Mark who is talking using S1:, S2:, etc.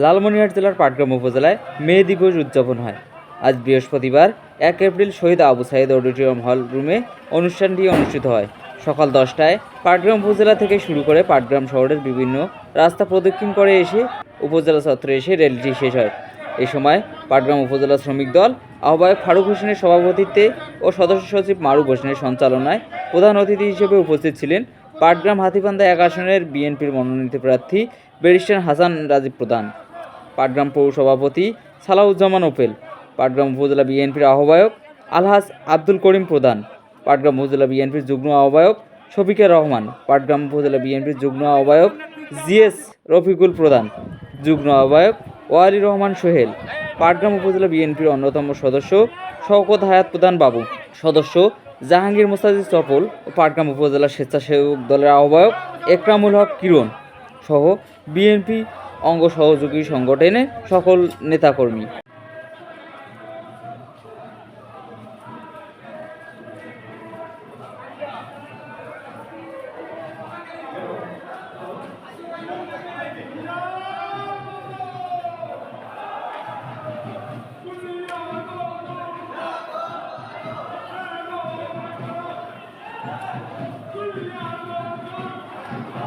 S1: লালমনিরহাট জেলার পাটগ্রাম উপজেলায় মে দিবস উদযাপন হয়। আজ বৃহস্পতিবার, এক April Shahid Abu Sayeed auditorium hall room অনুষ্ঠানটি অনুষ্ঠিত হয়। সকাল দশটায় পাটগ্রাম উপজেলা থেকে শুরু করে পাটগ্রাম শহরের বিভিন্ন রাস্তা প্রদক্ষিণ করে এসে উপজেলা চত্বরে এসে র্যালিটি শেষ হয়। এ সময় পাটগ্রাম উপজেলা শ্রমিক দল, আহ্বায়ক ফারুক হোসেনের সভাপতিত্বে ও সদস্য সচিব মারুফ হোসেনের সঞ্চালনায় প্রধান অতিথি হিসেবে উপস্থিত ছিলেন পাটগ্রাম হাতিবান্ধা এক আসনের বিএনপির মনোনীত প্রার্থী ব্যারিস্টার হাসান রাজীব প্রধান। পাটগ্রাম পৌর সভাপতি সালাউজ্জামান ওপেল। পাটগ্রাম উপজেলা বিএনপির আহ্বায়ক আলহাজ আব্দুল করিম প্রধান। পাটগ্রাম উপজেলা বিএনপির যুগ্ম আহ্বায়ক শফিকা রহমান। পাটগ্রাম উপজেলা বিএনপির যুগ্ম আহ্বায়ক জিএস রফিকুল প্রধান। যুগ্ম আহ্বায়ক ওয়ালি রহমান সোহেল। পাটগ্রাম উপজেলা বিএনপির অন্যতম সদস্য শওকত হায়াত প্রধান বাবু। সদস্য জাহাঙ্গীর মোস্তাজিদ সফল ও পাটগ্রাম উপজেলা স্বেচ্ছাসেবক দলের আহ্বায়ক একরামুল হক কিরণ সহ বিএনপি অঙ্গ সহযোগী সংগঠনের সকল নেতাকর্মী। Thank you.